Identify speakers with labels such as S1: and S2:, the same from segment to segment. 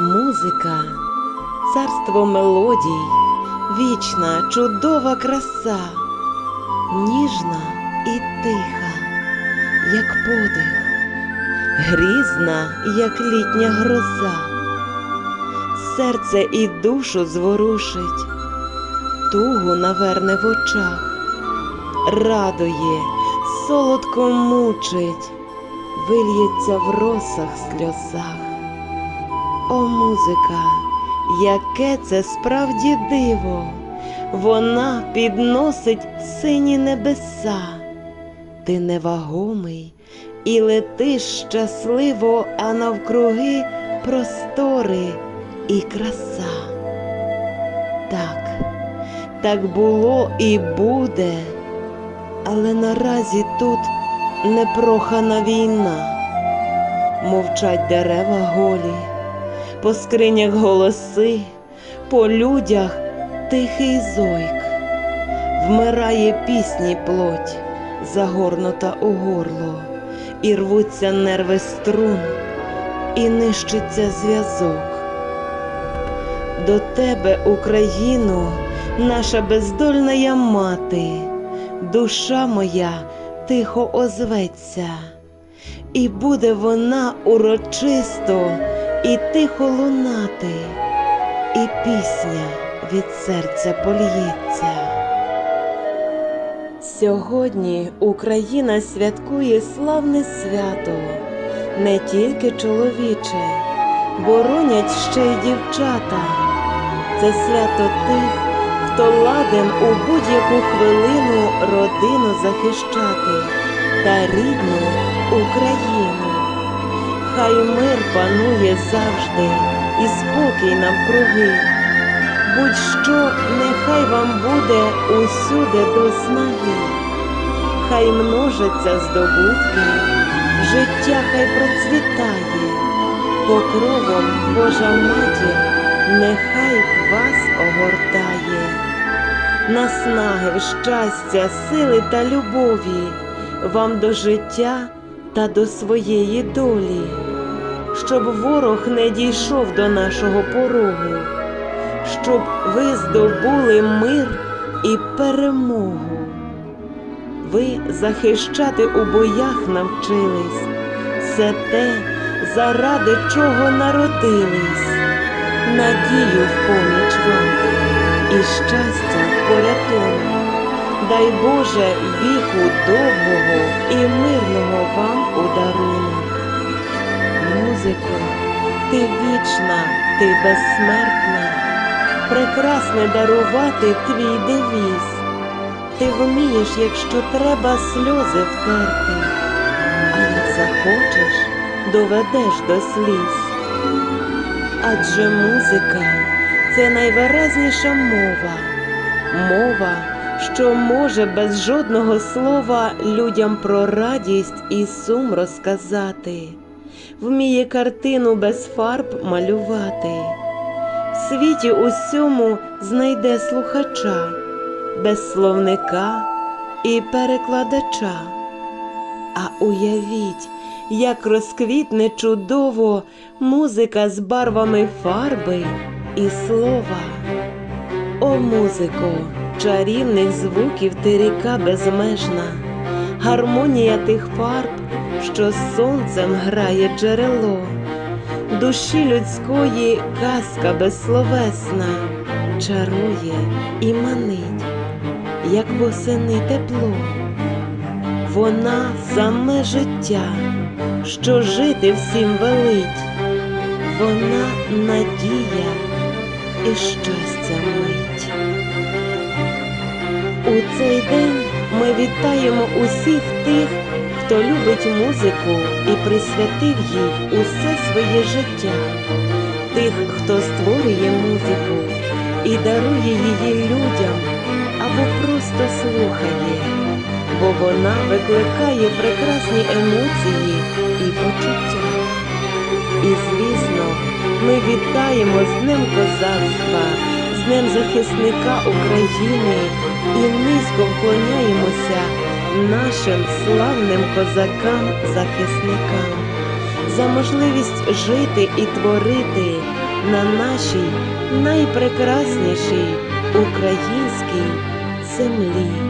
S1: Музика, царство мелодій, вічна, чудова краса, ніжна і тиха, як подих, грізна, як літня гроза, серце і душу зворушить, тугу наверне в очах, радує, солодко мучить, вильється в росах сльозах. О, музика, яке це справді диво, вона підносить сині небеса, ти невагомий і летиш щасливо, а навкруги простори і краса. Так, так було і буде, але наразі тут непрохана війна, мовчать дерева голі по скринях голоси, по людях тихий зойк, вмирає пісні плоть, загорнута у горло, і рвуться нерви струн, і нищиться зв'язок. До тебе, Україну, наша бездольна мати, душа моя тихо озветься, і буде вона урочисто і тихо лунати, і пісня від серця польється. Сьогодні Україна святкує славне свято, не тільки чоловіче, боронять ще й дівчата. Це свято тих, хто ладен у будь-яку хвилину родину захищати та рідну Україну. Хай мир панує завжди і спокій навкруги. Будь-що нехай вам буде усюди до снаги, хай множаться здобутки, життя хай процвітає, покровом Божа матір, нехай вас огортає, наснаги, щастя, сили та любові вам до життя та до своєї долі, щоб ворог не дійшов до нашого порогу, щоб ви здобули мир і перемогу. Ви захищати у боях навчились, це те, заради чого народились, надію в поміч вам і щастя порятунок. Дай Боже віку довгого і мирного вам у дарунок. Музико, ти вічна, ти безсмертна, прекрасне дарувати твій девіз. Ти вмієш, якщо треба сльози втерти, а як захочеш, доведеш до сліз. Адже музика це найвиразніша мова, мова що може без жодного слова людям про радість і сум розказати, вміє картину без фарб малювати, в світі усьому знайде слухача, без словника і перекладача. А уявіть, як розквітне чудово музика з барвами фарби і слова. О, музико! чарівних звуків ти ріка безмежна, гармонія тих фарб, що сонцем грає джерело, душі людської казка безсловесна, чарує і манить, як восени тепло. Вона саме життя, що жити всім велить, вона надія і щастя мить. У цей день ми вітаємо усіх тих, хто любить музику і присвятив їй усе своє життя, тих, хто створює музику і дарує її людям або просто слухає, бо вона викликає прекрасні емоції і почуття. І, звісно, ми вітаємо з Днем козацтва, з Днем захисника України і низько вклоняємося нашим славним козакам-захисникам за можливість жити і творити на нашій найпрекраснішій українській землі.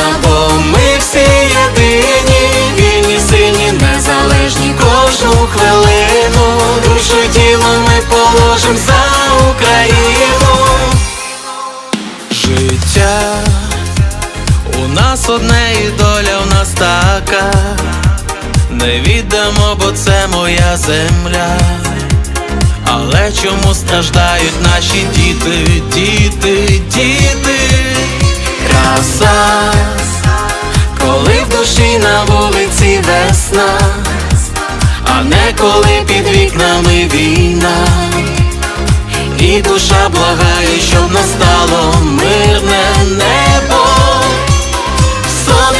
S2: така. Не бо це моя земля. Але чому страждають наші діти, діти, діти? Краса, коли в душі на вулиці весна, а не коли під вікнами війна. І душа благає, щоб настало мирне небо.